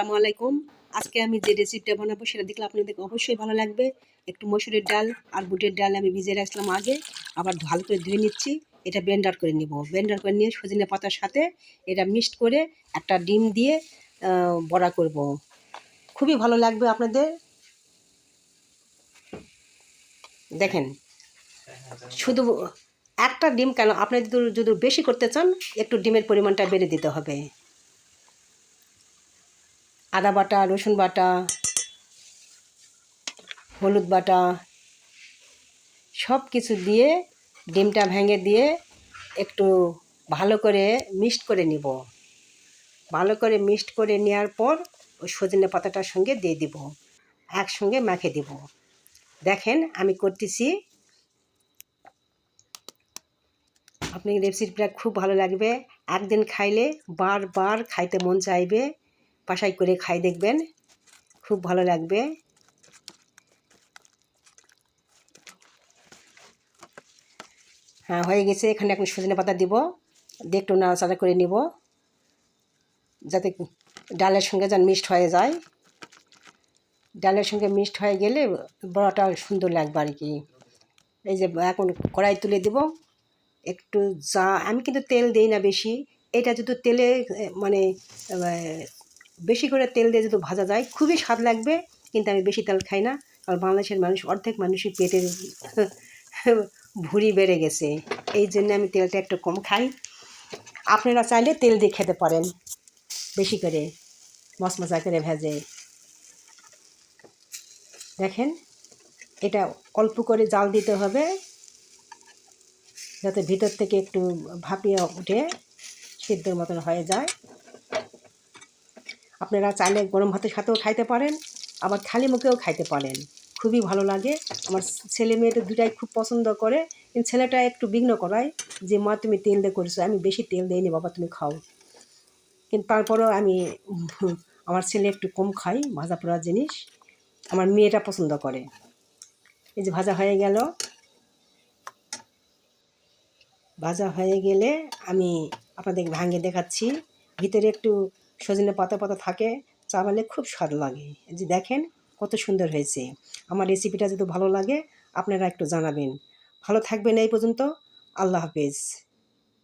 আসসালামু আলাইকুম। আজকে আমি যে রেসিপিটা বানাবো সেটা দেখলে আপনাদের অবশ্যই ভালো লাগবে। একটু মসুরের ডাল আর বুটের ডাল আমি ভিজে রাখলাম আগে। আবার ভালো করে ধুয়ে নিচ্ছি। এটা ব্লেন্ডার করে নিব। ব্লেন্ডার করে নিয়ে সজনে পাতার সাথে এটা মিক্সড করে একটা ডিম দিয়ে বড়া করব। খুবই ভালো লাগবে আপনাদের। দেখেন, শুধু একটা ডিম কেন? আপনি যদি যদি বেশি করতে চান, একটু ডিমের পরিমাণটা বেড়ে দিতে হবে। আদা বাটা, রসুন বাটা, হলুদ বাটা সব কিছু দিয়ে ডিমটা ভেঙে দিয়ে একটু ভালো করে মিক্সড করে নিব। ভালো করে মিক্সড করে নেওয়ার পর ওই সজনে পাতাটার সঙ্গে দিয়ে দিব। একসঙ্গে মাখে দিব। দেখেন আমি করতেছি। আপনি রেসিপিটা খুব ভালো লাগবে। একদিন খাইলে বারবার খাইতে মন চাইবে। বাসায় করে খাই, দেখবেন? খুব ভালো লাগবে। হ্যাঁ হয়ে গেছে। এখানে এখন সজনে পাতা দিব। দিয়ে একটু নাড়াচাড়া করে নিব। যাতে ডালের সঙ্গে যেন মিক্সড হয়ে যায়। ডালের সঙ্গে মিক্সড হয়ে গেলে বড়াটা সুন্দর লাগবে আর কি। এই যে এখন কড়াই তুলে দিব। একটু যা আমি কিন্তু তেল দিই না বেশি। এটা যদি তেলে মানে বেশি করে তেল দিয়ে যদি ভাজা যায়, খুবই স্বাদ লাগবে, কিন্তু আমি বেশি তেল খাই না, কারণ বাংলাদেশের মানুষ অর্ধেক মানুষই পেটের ভুঁড়ি বেড়ে গেছে। এই জন্য আমি তেলটা একটু কম খাই। আপনারা চাইলে তেল দিয়ে খেতে পারেন, বেশি করে মশমশা করে ভেজে। দেখেন, এটা অল্প করে জাল দিতে হবে, যাতে ভিতর থেকে একটু ভাপিয়ে উঠে সিদ্ধর মতন হয়ে যায়। আপনারা চাইলে গরম ভাতের সাথেও খাইতে পারেন, আবার খালি মুখেও খাইতে পারেন। খুবই ভালো লাগে। আমার ছেলে মেয়েটা দুটাই খুব পছন্দ করে। কিন্তু ছেলেটা একটু বিঘ্ন করায় যে, মা, তুমি তেল দিয়ে করেছ, আমি বেশি তেল দিইনি, বাবা, তুমি খাও। কিন্তু তারপরেও আমি, আমার ছেলে একটু কম খাই ভাজা পোড়া জিনিস। আমার মেয়েটা পছন্দ করে। এই যে ভাজা হয়ে গেল। ভাজা হয়ে গেলে আমি আপনাদের ভাঙে দেখাচ্ছি। ভিতরে একটু সজনে পাতা পাতা থাকে চাবালে খুব স্বাদ লাগে। যে দেখেন কত সুন্দর হয়েছে। আমার রেসিপিটা যদি ভালো লাগে, আপনারা একটু জানাবেন। ভালো থাকবেন এই পর্যন্ত। আল্লাহ হাফেজ।